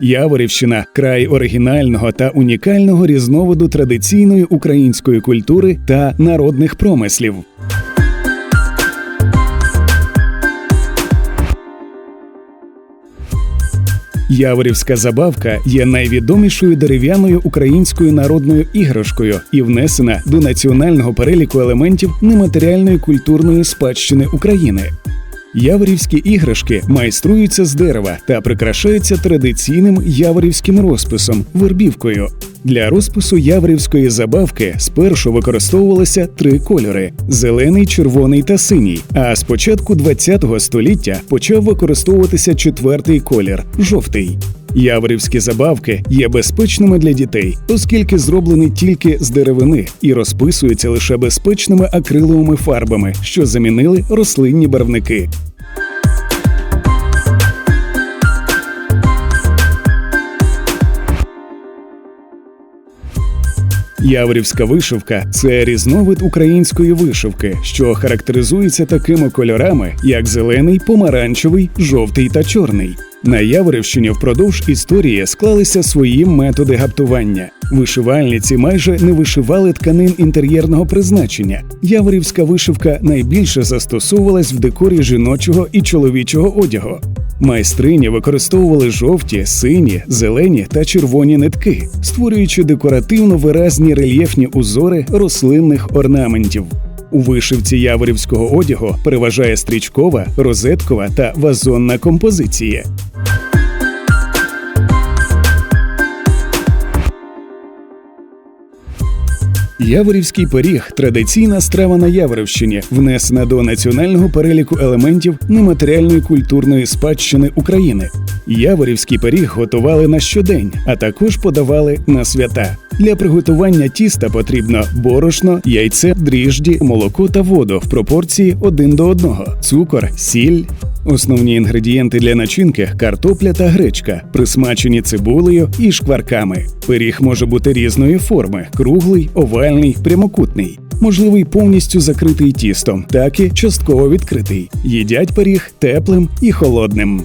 Яворівщина край оригінального та унікального різновиду традиційної української культури та народних промислів. Яворівська забавка є найвідомішою дерев'яною українською народною іграшкою і внесена до національного переліку елементів нематеріальної культурної спадщини України. Яворівські іграшки майструються з дерева та прикрашаються традиційним яворівським розписом вербівкою. Для розпису яворівської забавки спершу використовувалися три кольори: зелений, червоний та синій. А з початку ХХ століття почав використовуватися четвертий колір жовтий. Яворівські забавки є безпечними для дітей, оскільки зроблені тільки з деревини і розписуються лише безпечними акриловими фарбами, що замінили рослинні барвники. Яворівська вишивка це різновид української вишивки, що характеризується такими кольорами, як зелений, помаранчевий, жовтий та чорний. На Яворівщині впродовж історії склалися свої методи гаптування. Вишивальниці майже не вишивали тканин інтер'єрного призначення. Яворівська вишивка найбільше застосовувалась в декорі жіночого і чоловічого одягу. Майстрині використовували жовті, сині, зелені та червоні нитки, створюючи декоративно виразні рельєфні узори рослинних орнаментів. У вишивці яворівського одягу переважає стрічкова, розеткова та вазонна композиція. Яворівський пиріг традиційна страва на Яворівщині, внесена до національного переліку елементів нематеріальної культурної спадщини України. Яворівський пиріг готували на щодень, а також подавали на свята. Для приготування тіста потрібно борошно, яйце, дріжджі, молоко та воду в пропорції 1 до 1, цукор, сіль. Основні інгредієнти для начинки картопля та гречка, присмачені цибулею і шкварками. Пиріг може бути різної форми: круглий, овальний, прямокутний. Можливий повністю закритий тістом, так і частково відкритий. Їдять пиріг теплим і холодним.